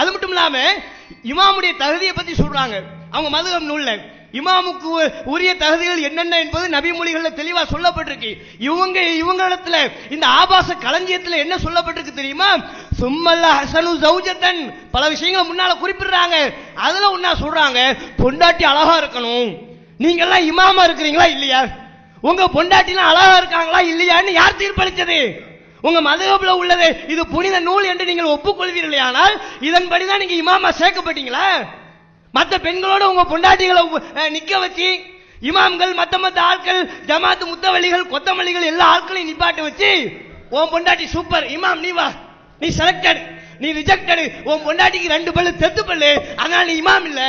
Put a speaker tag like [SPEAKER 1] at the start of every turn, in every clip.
[SPEAKER 1] அது மட்டும் இல்லாம இமாமுடைய தகுதியை பத்தி சொல்றாங்க. அவங்க மதுகம் நூல்ல இமாமுக்கு உரிய தகுதிகள் என்னென்ன என்பது நபி மொழிகள்ல தெளிவா சொல்லப்பட்டிருக்கு. இவங்க இவங்களிடத்துல இந்த ஆபாச களஞ்சியத்துல என்ன சொல்லப்பட்டிருக்கு தெரியுமா? சும்மல்ல ஹசனு ஜௌஜத்தன் பல விஷயங்களை முன்னால குறிப்பிடுறாங்க. அதுல ஒன்னா சொல்றாங்க பொண்டாட்டி அழகா இருக்கணும். நீங்க எல்லாம் இமாமா இருக்கிறீங்களா இல்லையா? உங்க பொண்டாட்டிலாம் அழகா இருக்காங்களா இல்லையான்னு யார் தீர்ப்பளிச்சது உங்க மதுகப்புல உள்ளது. இது புனித நூல் என்று நீங்கள் ஒப்புக்கொள்வீர்களானால் இதன்படிதான் நீங்க இமாமா சேர்க்கப்பட்டீங்களா? மற்ற பெண்களோட உங்க பொண்டாட்டிகளை நிக்க வச்சு இமாம்கள் மத்த மத்த ஆட்கள் ஜமாத்து முத்தவள்ளிகள் கொத்தமல்லிகள் எல்லா ஆட்களையும் நிப்பாட்ட வச்சு உன் பொண்டாட்டி சூப்பர் இமாம் நீ வா. நீ செலக்டட் நீ ரிஜெக்டடு உன் பொண்டாட்டிக்கு ரெண்டு பல்லு தெத்து பல்லு. அதனால நீ இமாம் இல்ல.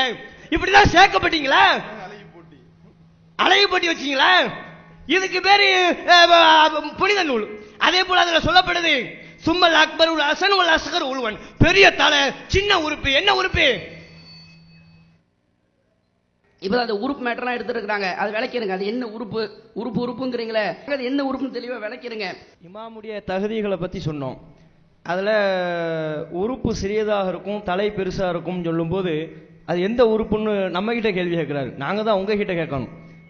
[SPEAKER 1] இப்படிதான் சேர்க்கப்பட்டீங்களா? அழகு போட்டி வச்சீங்களா? இதுக்கு பேரு புனித நூல். அதே போல அதுல சொல்லப்படுது சும்மல் அக்பர் உல் அசன் உல் அஸ்கர் உள்வன் பெரிய தலை சின்ன உறுப்பு. என்ன உறுப்பு?
[SPEAKER 2] இப்போ அந்த உறுப்பு மேட்டர்லாம் எடுத்துருக்காங்க அது விளக்கிடுங்க அது என்ன உறுப்பு? உறுப்பு உறுப்புங்கிறீங்களே. அது என்ன உறுப்புன்னு தெளிவாக விளக்கிடுங்க
[SPEAKER 1] இமாமுடைய தகுதிகளை பத்தி சொன்னோம். அதுல உறுப்பு சிறியதாக இருக்கும் தலை பெருசா இருக்கும் சொல்லும்போது அது எந்த உறுப்புன்னு நம்ம கிட்ட கேள்வி கேட்கிறாரு. நாங்க தான் உங்க கிட்ட கேட்கணும்.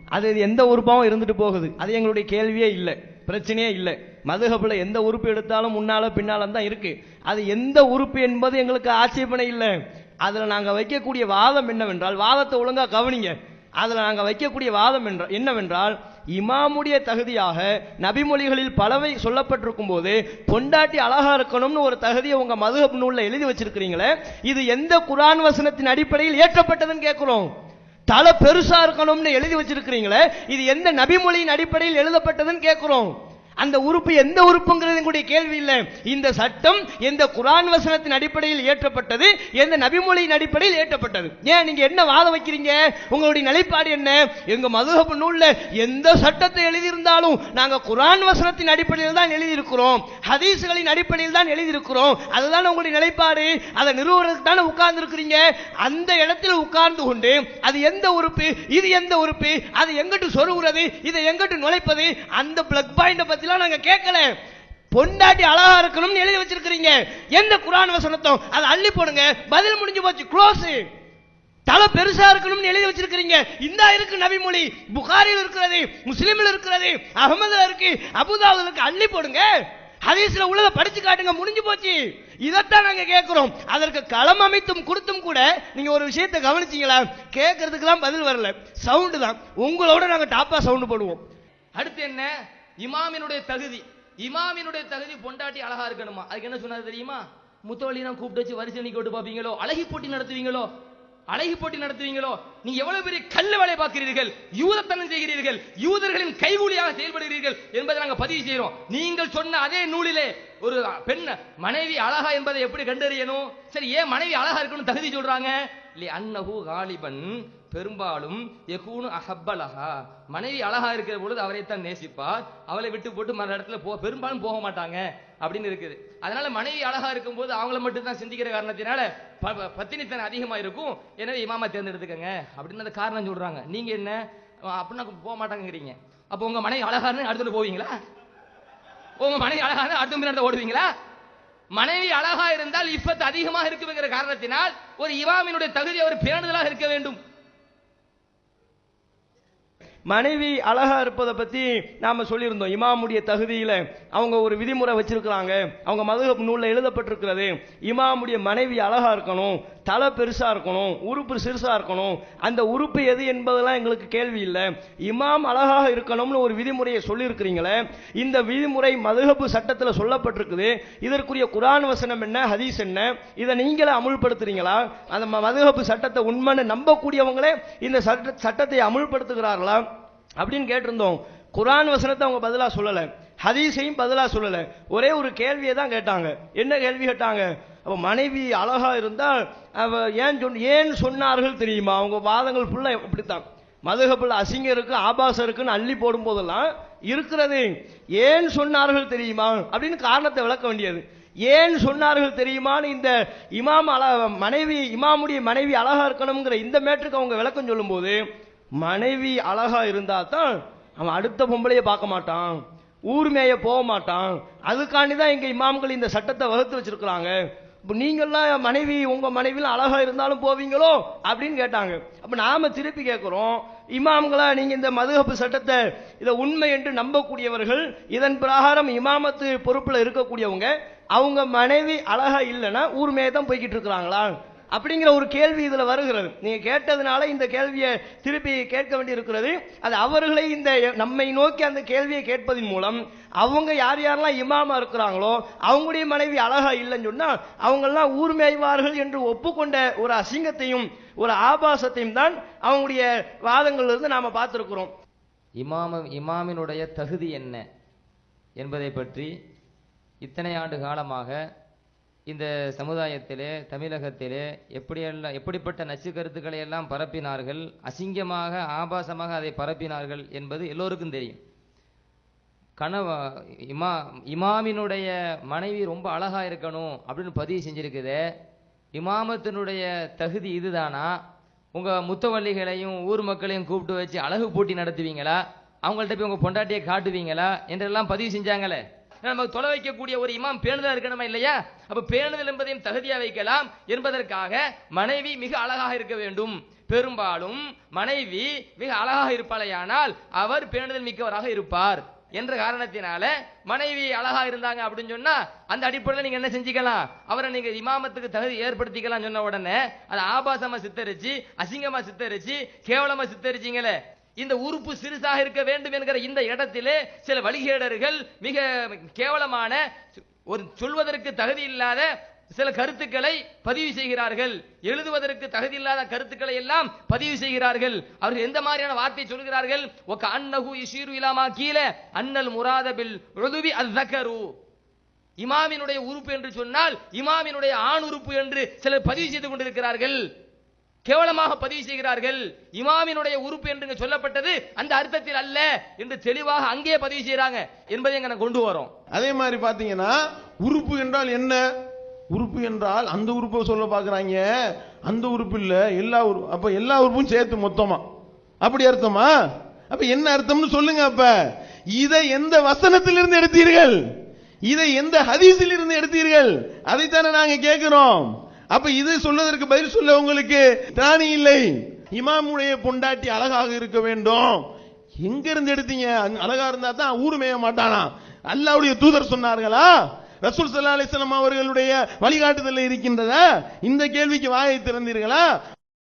[SPEAKER 1] அது எந்த உறுப்பாவும் இருந்துட்டு போகுது. அது எங்களுடைய கேள்வியே இல்லை. பிரச்சனையே இல்லை. மதுகப்பில் எந்த உறுப்பு எடுத்தாலும் முன்னால பின்னால தான் இருக்கு. அது எந்த உறுப்பு என்பது எங்களுக்கு ஆட்சேபனை இல்லை. அதில் நாங்கள் வைக்கக்கூடிய வாதம் என்னவென்றால் வாதத்தை ஒழுங்காக கவனிங்க. அதில் நாங்கள் வைக்கக்கூடிய வாதம் என்ற என்னவென்றால் இமாமுடைய தகுதியாக நபிமொழிகளில் பலவை சொல்லப்பட்டிருக்கும் போது பொண்டாட்டி அழகா இருக்கணும்னு ஒரு தகுதியை உங்க மதுகப் நூலில் எழுதி வச்சிருக்கிறீங்களே இது எந்த குரான் வசனத்தின் அடிப்படையில் ஏற்றப்பட்டதுன்னு கேட்கிறோம். தலை பெருசா இருக்கணும்னு எழுதி வச்சிருக்கிறீங்களே இது எந்த நபிமொழியின் அடிப்படையில் எழுதப்பட்டதுன்னு கேட்கிறோம். அந்த உறுப்பு எந்த உறுப்புங்கிறது கூட கேள்வி இல்லை. இந்த சட்டம் எந்த குரான் வசனத்தின் அடிப்படையில் ஏற்றப்பட்டது எந்த நபிமொழியின் அடிப்படையில் ஏற்றப்பட்டது. ஏன் நீங்க என்ன வாதம் வைக்கிறீங்க? உங்களுடைய நிலைப்பாடு என்ன? எங்க மதுகப்பு நூல்ல எந்த சட்டத்தை எழுதியிருந்தாலும் நாங்க குரான் வசனத்தின் அடிப்படையில் தான் எழுதியிருக்கிறோம். ஹதீஸ்களின் அடிப்படையில் தான் எழுதியிருக்கிறோம். அதுதான் உங்களுடைய நிலைப்பாடு? அதை நிறுவனத்துக்கு தானே உட்கார்ந்து இருக்கிறீங்க அந்த இடத்தில் உட்கார்ந்து கொண்டு அது எந்த உறுப்பு இது எந்த உறுப்பு அது எங்கிட்டு சொருகிறது இதை எங்கிட்டு நுழைப்பது அந்த பிளக் பாயிண்ட பத்திலாம் நாங்க கேட்கல. பொண்டாட்டி அழகா இருக்கணும்னு எழுதி வச்சிருக்கிறீங்க. எந்த குரான் வசனத்தும்? அதை அள்ளி போடுங்க. பதில் முடிஞ்சு போச்சு. க்ளோஸ் தலை பெருசா இருக்கணும்னு எழுதி வச்சிருக்கிறீங்க. இந்த இருக்கு நபிமொழி புகாரில் இருக்கிறது முஸ்லீமில் இருக்கிறது அகமதுல இருக்கு அபுதாபுல இருக்கு. அள்ளி போடுங்க. ஹதீஸ்ல உள்ளத படிச்சு காட்டுங்க. முடிஞ்சு போச்சு. இதைத்தான் நாங்க கேட்கிறோம். அதற்கு களம் அமைத்தும் கொடுத்தும் கூட நீங்க ஒரு விஷயத்தை கவனிச்சீங்களா? கேட்கறதுக்கு தான் பதில் வரல. சவுண்டு தான். உங்களோட நாங்க டாப்பா சவுண்டு போடுவோம்.
[SPEAKER 3] அடுத்து என்ன? இமாமினுடைய தகுதி. இமாமினுடைய தகுதி பொண்டாட்டி அழகா இருக்கணுமா? அதுக்கு என்ன சொன்னாரு தெரியுமா? முத்தவள்ளிலாம் கூப்பிட்டு வச்சு வரிசை நிக்க விட்டு பார்ப்பீங்களோ அழகி போட்டி நடத்துவீங்களோ? அழகி போட்டி நடத்துவீங்களோ? நீ எவ்வளவு பெரிய கல்லு வேலை பார்க்கிறீர்கள்? யூதத்தனம் செய்கிறீர்கள்? யூதர்களின் கைகூலியாக செயல்படுகிறீர்கள் என்பதை நாங்கள் பதிவு செய்கிறோம் நீங்கள் சொன்ன அதே நூலிலே ஒரு பெண் மனைவி அழகா என்பதை எப்படி கண்டறியணும்? சரி ஏன் மனைவி அழகா இருக்கணும் தகுதி சொல்றாங்க? இல்லை அன்னகு காலிபன் பெரும்பாலும் எகூனு அஹப்பலஹா. மனைவி அழகா இருக்கிற பொழுது அவரைத்தான் நேசிப்பார் அவளை விட்டு போட்டு மற்ற இடத்துல போ பெரும்பாலும் போக மாட்டாங்க அப்படின்னு இருக்குது. அதனால மனைவி அழகா இருக்கும்போது அவங்கள மட்டும் தான் சிந்திக்கிற காரணத்தினால ப- ப- அதிகமா இருக்கும். எனவே இமாமா தேர்ந்தெடுத்துக்கங்க அப்படின்னு அந்த காரணம் சொல்றாங்க. நீங்க என்ன? அப்படின்னா போக மாட்டாங்கிறீங்க அப்போ உங்க மனைவி அழகாருன்னு இருந்தா அடுத்துல போவீங்களா? உங்க மனைவி அழகா அடுத்த முன்னாடி ஓடுவீங்களா? மனைவி அழகா இருந்தால் இப்பத்து அதிகமாக இருக்குங்கிற காரணத்தினால் ஒரு இமாமினுடைய தகுதி அவர் பேணுதலாக இருக்க வேண்டும்.
[SPEAKER 1] மனைவி அழகாக இருப்பதை பற்றி நாம் சொல்லியிருந்தோம். இமாமுடைய தகுதியில் அவங்க ஒரு விதிமுறை வச்சுருக்கிறாங்க. அவங்க மதுகப் நூலில் எழுதப்பட்டிருக்கிறது. இமாமுடைய மனைவி அழகாக இருக்கணும். தலை பெருசாக இருக்கணும் உறுப்பு சிறுசாக இருக்கணும். அந்த உறுப்பு எது என்பதெல்லாம் எங்களுக்கு கேள்வி இல்லை. இமாம் அழகாக இருக்கணும்னு ஒரு விதிமுறையை சொல்லியிருக்கிறீங்களே இந்த விதிமுறை மதுகப்பு சட்டத்தில் சொல்லப்பட்டிருக்குது. இதற்குரிய குரான் வசனம் என்ன ஹதீஸ் என்ன இதை நீங்களே அமுல்படுத்துறீங்களா? அந்த ம- மதுகப்பு சட்டத்தை உண்மைன்னு நம்பக்கூடியவங்களே இந்த சட்ட சட்டத்தை அமுல்படுத்துகிறார்களா? அப்படின்னு கேட்டிருந்தோம். குரான் வசனத்தை அவங்க பதிலாக சொல்லலை. ஹதீஸையும் பதிலாக சொல்லலை. ஒரே ஒரு கேள்வியை தான் கேட்டாங்க. என்ன கேள்வி கேட்டாங்க? அப்போ மனைவி அழகாக இருந்தால் ஏன் சொன்ன ஏன் சொன்னார்கள் தெரியுமா? அவங்க வாதங்கள் ஃபுல்லாக இப்படித்தான் மதுகப்பில் அசிங்கம் இருக்கு ஆபாசம் இருக்குன்னு அள்ளி போடும் போதெல்லாம் இருக்கிறது. ஏன் சொன்னார்கள் தெரியுமா? அப்படின்னு காரணத்தை விளக்க வேண்டியது. ஏன் சொன்னார்கள் தெரியுமான்னு இந்த இமாம் அழ மனைவி இமாமுடைய மனைவி அழகா இருக்கணுங்கிற இந்த மேட்டுக்கு அவங்க விளக்கம் சொல்லும்போது மனைவி அழகா இருந்தா தான் அவன் அடுத்த பொம்பளையை பார்க்க மாட்டான் ஊர் மேய போக மாட்டான். அதுக்காண்டி தான் எங்கள் இமாம்கள் இந்த சட்டத்தை வகுத்து வச்சிருக்கிறாங்க. இப்ப நீங்கெல்லாம் மனைவி உங்கள் மனைவிலாம் அழகாக இருந்தாலும் போவீங்களோ? அப்படின்னு கேட்டாங்க. அப்போ நாம திருப்பி கேட்குறோம் இமாம்களா நீங்கள் இந்த மதுகப்பு சட்டத்தை இதை உண்மை என்று நம்பக்கூடியவர்கள் இதன் பிரகாரம் இமாமத்து பொறுப்பில் இருக்கக்கூடியவங்க அவங்க மனைவி அழகாக இல்லைன்னா ஊர் தான் போய்கிட்டு இருக்கிறாங்களா? அப்படிங்கிற ஒரு கேள்வி இதில் வருகிறது. நீங்கள் கேட்டதுனால இந்த கேள்வியை திருப்பி கேட்க வேண்டி இருக்கிறது அது அவர்களை இந்த நம்மை நோக்கி அந்த கேள்வியை கேட்பதன் மூலம் அவங்க யார் யாரெல்லாம் இமாமா இருக்கிறாங்களோ அவங்களுடைய மனைவி அழகா இல்லைன்னு சொன்னால் அவங்கெல்லாம் ஊர் மேய்வார்கள் என்று ஒப்புக்கொண்ட ஒரு அசிங்கத்தையும் ஒரு ஆபாசத்தையும் தான் அவங்களுடைய வாதங்கள்ல இருந்து பார்த்துருக்குறோம்.
[SPEAKER 3] இமாம இமாமினுடைய தகுதி என்ன என்பதை பற்றி இத்தனை ஆண்டு காலமாக இந்த சமுதாயத்திலே தமிழகத்திலே எப்படியெல்லாம் எப்படிப்பட்ட நச்சு கருத்துக்களை எல்லாம் பரப்பினார்கள் அசிங்கமாக ஆபாசமாக அதை பரப்பினார்கள் என்பது எல்லோருக்கும் தெரியும். கனவ இமா இமாமினுடைய மனைவி ரொம்ப அழகாக இருக்கணும் அப்படின்னு பதிவு செஞ்சுருக்குது. இமாமத்தினுடைய தகுதி இதுதானா? உங்கள் முத்தவள்ளிகளையும் ஊர் மக்களையும் கூப்பிட்டு வச்சு அழகு போட்டி நடத்துவீங்களா? அவங்கள்ட்ட போய் உங்கள் பொண்டாட்டியை காட்டுவீங்களா? என்றெல்லாம் பதிவு செஞ்சாங்களே. நமக்கு தொலை வைக்கக்கூடிய ஒரு இமாம் பேணுதல் இருக்கணுமா இல்லையா? அப்ப பேணுதல் என்பதையும் தகுதியா வைக்கலாம் என்பதற்காக மனைவி மிக அழகாக இருக்க வேண்டும். பெரும்பாலும் மனைவி மிக அழகாக இருப்பாளையானால் அவர் பேணுதல் மிக்கவராக இருப்பார் என்ற காரணத்தினால மனைவி அழகா இருந்தாங்க அப்படின்னு சொன்னா அந்த அடிப்படையில் நீங்க என்ன செஞ்சுக்கலாம்? அவரை நீங்க இமாமத்துக்கு தகுதி ஏற்படுத்திக்கலாம் சொன்ன உடனே அதை ஆபாசமா சித்தரிச்சு அசிங்கமா சித்தரிச்சு கேவலமா சித்தரிச்சீங்களே இந்த உறுப்பு சிறுசாக இருக்க வேண்டும் என்கிற இந்த இடத்திலே சில வழிகேடர்கள் மிக கேவலமான ஒரு சொல்வதற்கு தகுதி இல்லாத சில கருத்துக்களை பதிவு செய்கிறார்கள். எழுதுவதற்கு தகுதி இல்லாத கருத்துக்களை எல்லாம் பதிவு செய்கிறார்கள். அவர்கள் எந்த மாதிரியான வார்த்தை சொல்கிறார்கள்? ஒக்க அன்னகு இஷீரு இலாமா கீழே அன்னல் முராதபில் உதுவி அஸ்ஸக்கரு இமாமினுடைய உறுப்பு என்று சொன்னால் இமாமினுடைய ஆண் உறுப்பு என்று சிலர் பதிவு செய்து கொண்டிருக்கிறார்கள். கேவலமாக பதிவு செய்கிறார்கள். இமாமினுடைய உறுப்பு என்று சொல்லப்பட்டது அந்த அர்த்தத்தில் அல்ல என்று தெளிவாக அங்கே பதிவு செய்கிறாங்க என்பதை எங்க கொண்டு வரோம்.
[SPEAKER 4] அதே மாதிரி பாத்தீங்கன்னா உறுப்பு என்றால் என்ன? உறுப்பு என்றால் அந்த உறுப்பை சொல்ல பாக்குறாங்க அந்த உறுப்பு இல்ல எல்லா உறுப்பு அப்ப எல்லா உறுப்பும் சேர்த்து மொத்தமா. அப்படி அர்த்தமா? அப்ப என்ன அர்த்தம்னு சொல்லுங்க அப்ப. இதை எந்த வசனத்திலிருந்து எடுத்தீர்கள்? இதை எந்த ஹதீஸில் இருந்து எடுத்தீர்கள்? அதைத்தானே நாங்க கேட்கிறோம். அப்ப இது சொன்னதற்கு பதில் சொல்ல உங்களுக்கு திராணி இல்லை. இமாமுடைய பொண்டாட்டி அழகாக இருக்க வேண்டும். எங்க இருந்து எடுத்தீங்க அழகா இருந்தா தான் ஊர் மேய மாட்டானா? அல்லாவுடைய தூதர் சொன்னார்களா? ரசூல் சல்லா அலிஸ்லாம் அவர்களுடைய வழிகாட்டுதலில் இருக்கின்றதா? இந்த கேள்விக்கு வாயை திறந்தீர்களா?